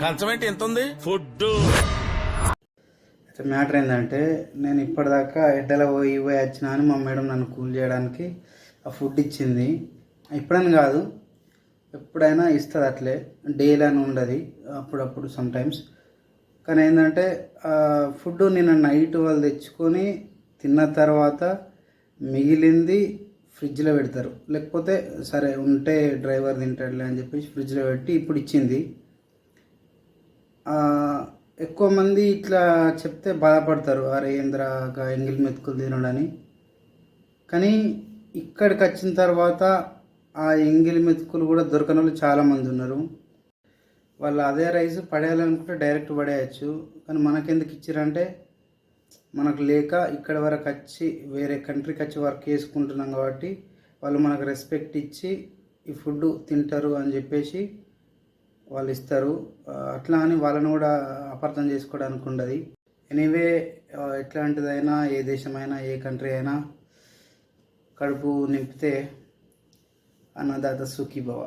కంచం ఏంటి? ఎంత ఉంది? ఫుడ్ అయితే మ్యాటర్ ఏంటంటే నేను ఇప్పటిదాకా ఎడ్డల పోయి పోయి వచ్చినా అని మా మేడం నన్ను కూల్ చేయడానికి ఆ ఫుడ్ ఇచ్చింది. ఇప్పుడని కాదు ఎప్పుడైనా ఇస్తుంది అట్లే. డైలీ అని ఉండదు అప్పుడప్పుడు సమ్ టైమ్స్ కానీ ఏంటంటే ఫుడ్ నేను నైట్ వాళ్ళు తెచ్చుకొని తిన్న తర్వాత మిగిలింది ఫ్రిడ్జ్లో పెడతారు. లేకపోతే సరే ఉంటే డ్రైవర్ తింటాడులే అని చెప్పేసి ఫ్రిడ్జ్లో పెట్టి ఇప్పుడు ఇచ్చింది. ఎక్కువ మంది ఇట్లా చెప్తే బాధపడతారు. అరే ఏంద్రాగా ఎంగిల్ మెతుకులు తినడని. కానీ ఇక్కడికి వచ్చిన తర్వాత ఆ ఎంగిల్ మెతుకులు కూడా దొరకని వాళ్ళు చాలామంది ఉన్నారు. వాళ్ళు అదే రైస్ పడేయాలనుకుంటే డైరెక్ట్ పడేయచ్చు. కానీ మనకెందుకు ఇచ్చారంటే మనకు లేక ఇక్కడ వరకు వచ్చి వేరే కంట్రీకి వచ్చి వర్క్ చేసుకుంటున్నాం కాబట్టి వాళ్ళు మనకు రెస్పెక్ట్ ఇచ్చి ఈ ఫుడ్ తింటారు అని చెప్పేసి వాళ్ళు ఇస్తారు. అట్లా అని వాళ్ళని కూడా అపార్థం చేసుకోవడానికి ఉండదు. ఎనీవే ఎట్లాంటిదైనా ఏ దేశమైనా ఏ కంట్రీ అయినా కడుపు నింపితే అన్నదాత సుఖీభవ.